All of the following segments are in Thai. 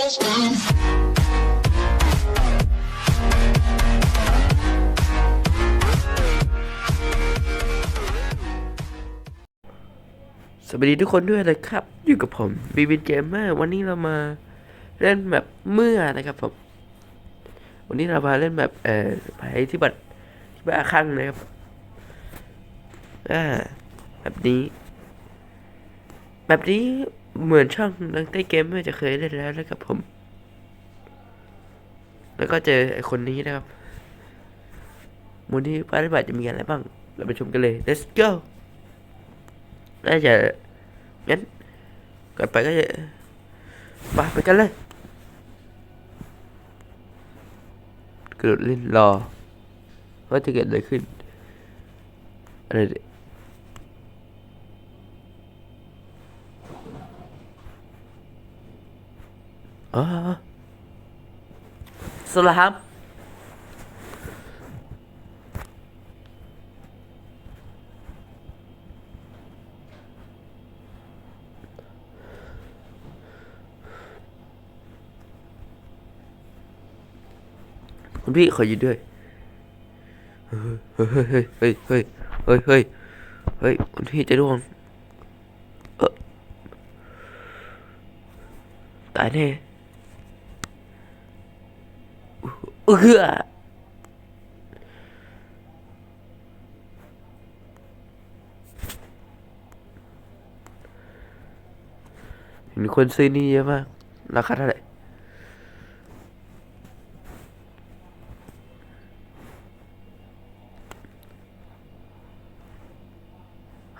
สวัสดีทุกคนด้วยนะครับ อยู่กับผมบีบินเกมเมอร์วันนี้เรามาเล่นแบบเมื่อนะครับผม วันนี้เรามาเล่นแบบเอ่อไปที่บัตรที่บ้าข้างนะครับอ่าแบบนี้ แบบนี้ เหมือนช่องนังเต้เกมเมอร์จะเคยเล่นแล้วนะครับผม แล้วก็เจอไอคนนี้นะครับวันนี้ปฏิบัติจะมีอะไรบ้าง เราไปชมกันเลย let's go น่าจะงั้นก่อนไปก็จะไปไปกันเลยกระโดดเล่นรอว่าจะเกิดอะไรขึ้นอะไร เนี่ยอ๋อสลามคุณพี่ขอยืนด้วยเฮ้ยเฮ้ยเฮ้ยเฮ้ยเฮ้ยเฮ้ยเฮ้ยคุณพี่จะร่วงตายแน่ เออเห็นคนซื้อนี่เยอะมาก ราคาเท่าไหร่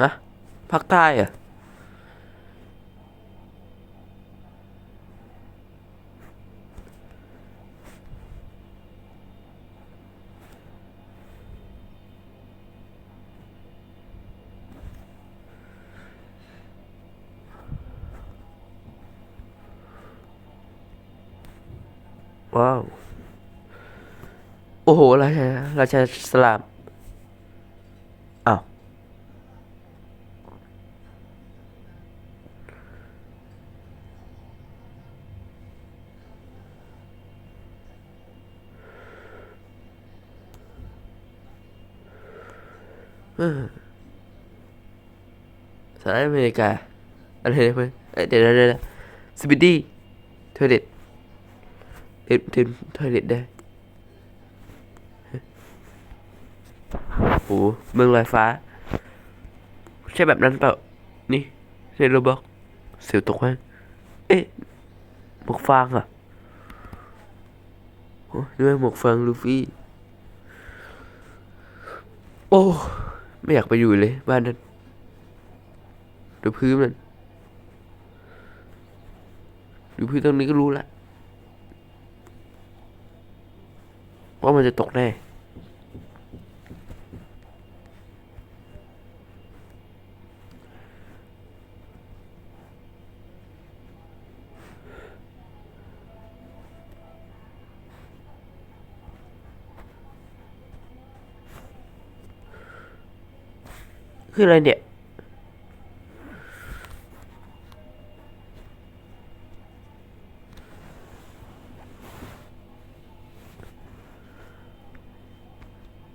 ฮะภาคใต้อะ ว้าว โอ้โห ราชาราชาสลามอ้าวสหรัฐอเมริกาอะไรนะเพื่อนเอ้ยเดี๋ยวเดี๋ยวสปิดดี้ทอยเล็ต เต็มเต็มทอยเล็ตได้ โอ้โหเมืองลอยฟ้า ใช่แบบนั้นเปล่า นี่ใช่โรบอกเสียวตกไหมเอ๊ะหมวกฟางอะโอ้นี่มันหมวกฟางลูฟี่ โอ้ ไม่อยากไปอยู่เลย บ้านนั้น ดูพื้นมันดูพื้นตรงนี้ก็รู้ละ ว่ามันจะตกแน่คืออะไรเนี่ย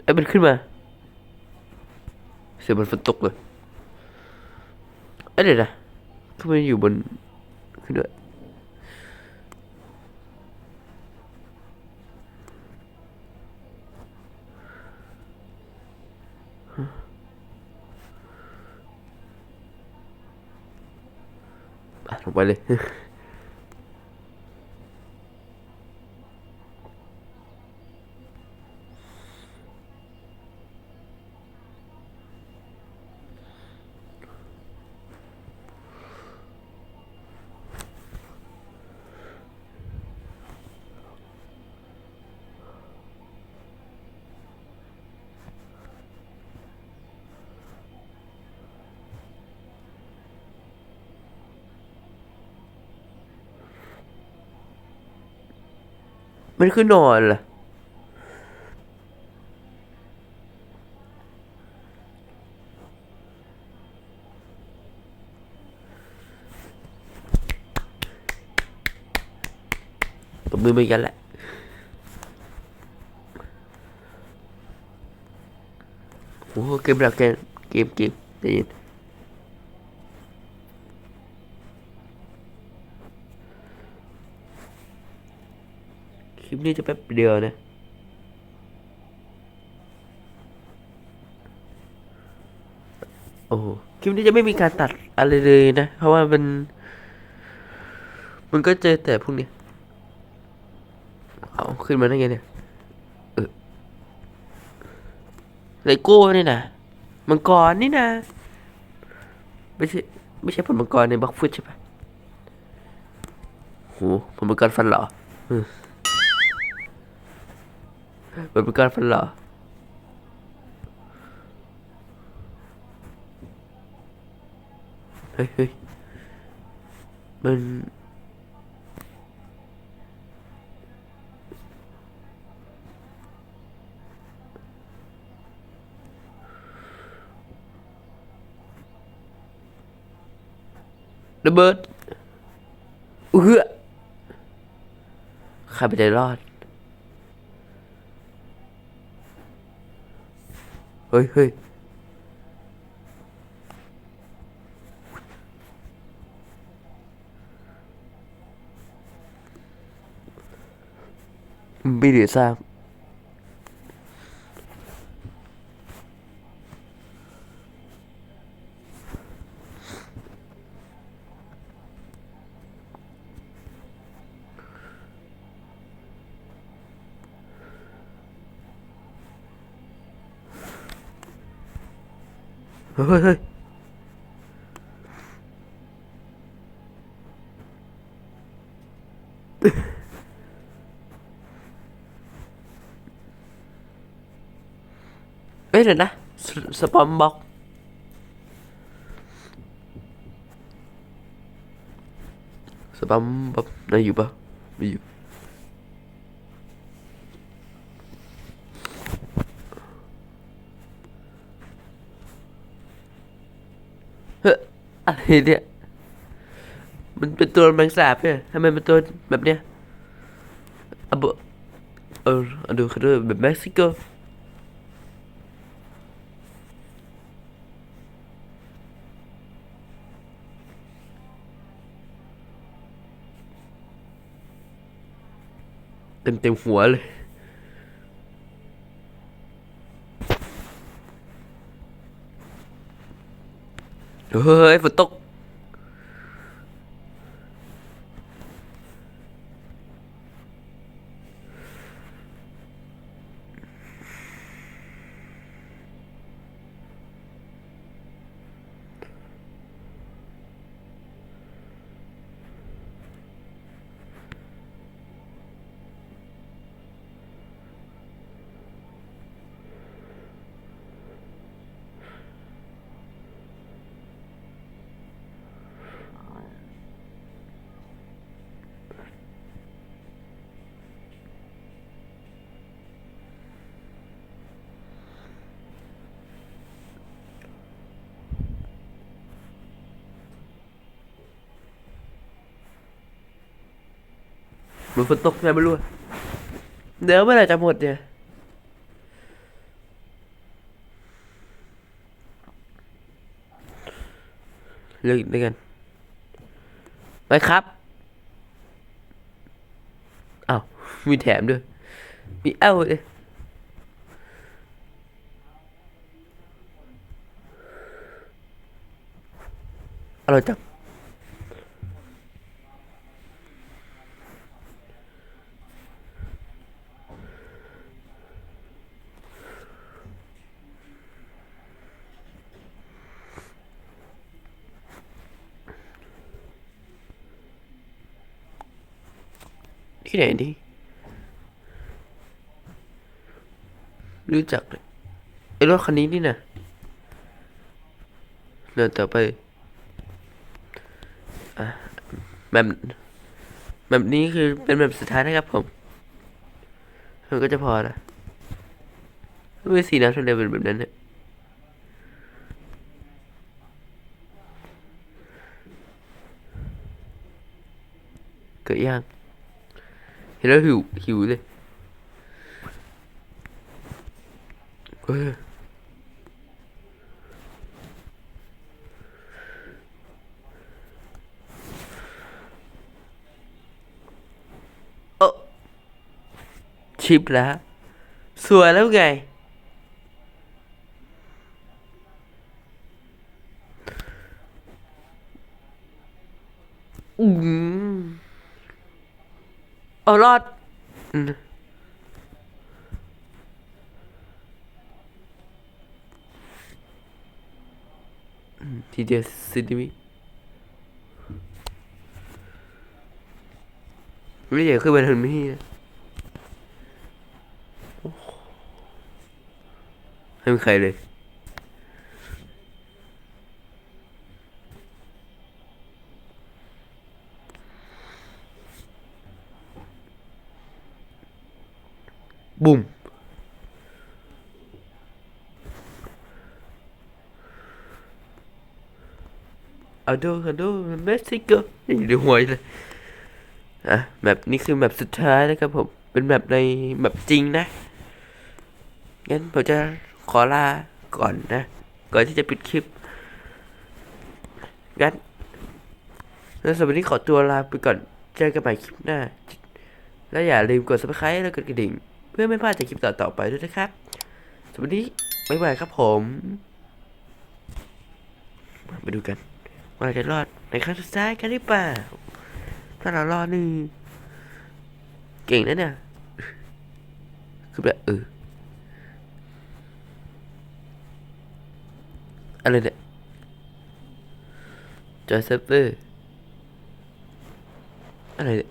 เอ้ยมัน ขึ้นมา เสียงมันฝนตกเลยเอ้ยเดี๋ยวนะขึ้นมอยู่บนขึ้นด้วยอะลงไปเลย มันคือนอนล่ะตบมือเหมือนกันแหละโอ้เกมแบบเกมเกมเกมได้ยิน คลิปนี้จะแป๊บเดียวนะโอ้โหคลิปนี้จะไม่มีการตัดอะไรเลยนะ เพราะว่ามัน มันก็เจอแต่พวกเนี้ยเอาขึ้นมาได้ไงเนี่ยเออเลโก้นี่นะมังกรนี่นะไม่ใช่ไม่ใช่ผลมังกรในบล็อกฟุตใช่ปะโหผลมังกรฟันเหรอ มผลมังกรฟันเหรอเฮ้ยเฮ้ยมันระเบิดเอื้อใครไปได้รอด เฮ้ยเฮ้ เหลือซากเฮ้ยเฮ้ยเอ้ยเดี๋ยวนะสสปอมบ็อกสปอมบ็อกนายอยู่ปะไม่อยู่ เฮ้ย อะไรเนี่ย มันเป็นตัวแมงสาบเนี่ยทำไมเป็นตัวแบบเนี้ยอะบเอออดูเขาด้วยแบบเม็กซิโกเต็มเต็มหัวเลย เฮ้ยฝนตก เหมือนฝนตกไงไม่รู้เดี๋ยวเมื่อไหร่จะหมดเนี่ยเลิกด้วยกันไปครับอ้าวมีแถมด้วย มีเอ้าเลยอร่อยจัง ที่ไหนนี่รู้จักไอ้รถคันนี้นี่นะเดินต่อไปอะแบบแบบนี้คือเป็นแบบสุดท้ายนะครับผมมันก็จะพอละไม่สีน้ำทะเลเป็นแบบนั้นเนี่ยเกิดยาง เนแล้วหิวหิวเลยเออโอ้ชิปแล้วสวยแล้วไง อืม เอารอดทีเดียวสิดิมิไม่อยากขึ้นมาทางนี้นะไม่มีใครเลย บุ้ม เอาดูเอาดูเม็กซิโกนี่ดูหัวเลยอะแบบนี้คือแบบสุดท้ายนะครับผม เป็นแบบในแบบจริงนะ งั้นผมจะขอลาก่อนนะ ก่อนที่จะปิดคลิป งั้นแล้วสำหรับวันนี้ขอตัวลาไปก่อน เจอกันใหม่คลิปหน้า และอย่าลืมกด subscribe และกดกระดิ่ง เพื่อไม่พลาดจากคลิปต่อๆไปด้วยนะครับสวัสดีบ๊ายบายครับผม มาดูกัน เราจะรอดในครั้งสุดท้ายกันหรือเปล่าถ้าเรารอดนี่เก่งนะเนี่ยคือแบบเอออะไรเนี่ยจอยเซฟเวอร์อะไรเนี่ย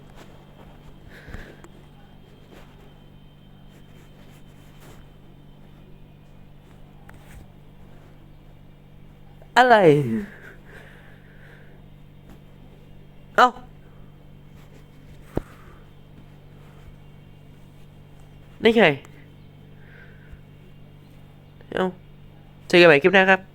อะไร เอ้าได้ไงเอ้าเจอกันใหม่คลิปหน้าครับ